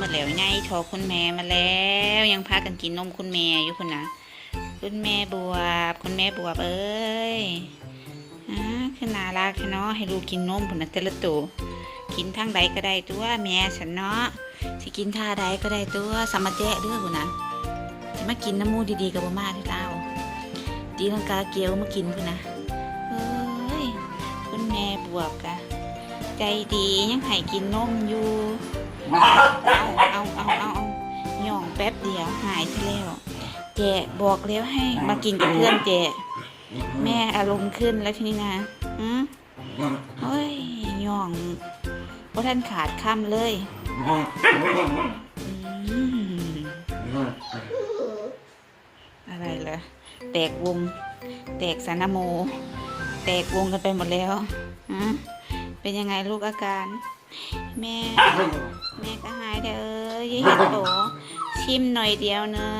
มดแล้วไงทอคุณแม่มาแล้ว ยังพากันกินนมคุณแม่อยู่คุณนะคุณแม่บวบ คุณแม่บวบเอ้ยอ่าคือน่ารักเนาะให้ลูกกินนมพุ่นนะแต่ละตัวกินทางใดก็ได้ตัวแม่ฉันเนาะสิกินท่าใดก็ได้ตัวสามาแจ้เด้อพุ่นนะสิมากินน้ำมูดีๆกับบ่มาที่เล่าตีลังกาเกียวมากินพุ่นนะเอ้ยคุณแม่บวบกะใจดียังให้กินนมอยู่ เอาเอาเอาเอาเอาย่องแป๊บเดียวหายไปแล้วเจบอกแล้วให้มากินกับเพื่อนเจแม่อารมณ์ขึ้นแล้วทีนี้นะอืมเฮ้ยย่องว่าท่านขาดคำเลยอืมอะไรเหรอแตกวง แตกสานาโม แตกวงกันไปหมดแล้วอืมเป็นยังไงลูกอาการ แม่แม่ก็หายเด้อยี่เห็นโปชิมหน่อยเดียวหนึ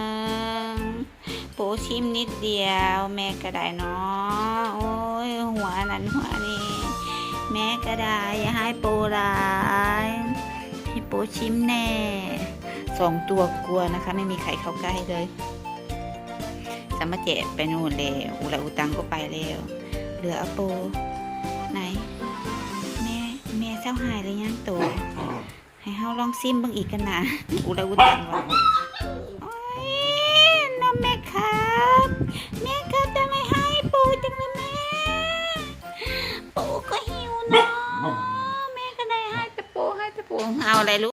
งโปชิมนิดเดียว แม่ก็ได้เนาะโอ้ยหัวนั้นหัวนี้แม่ก็ได้อย่าให้โปร้ายให้โปชิมแน่สองตัวกลัวนะคะ ไม่มีใครเข้าใกล้เลยสมมาเจไปนู่นแล้วอุละอุตังก็ไปแล้วเหลืออาโปไหนแม่แม่เจ้าหายหรือยังตัวให้เฮาลองซิมเบิ่งอีกกันนะอุระอุตังว่าโอ้ยน้องแม่ครับแม่ครับจะไม่ให้ปูจังเลยแม่ปูก็หิวเนาะแม่ก็ได้ให้แต่ปูให้แต่ปูเอาอะไรลูก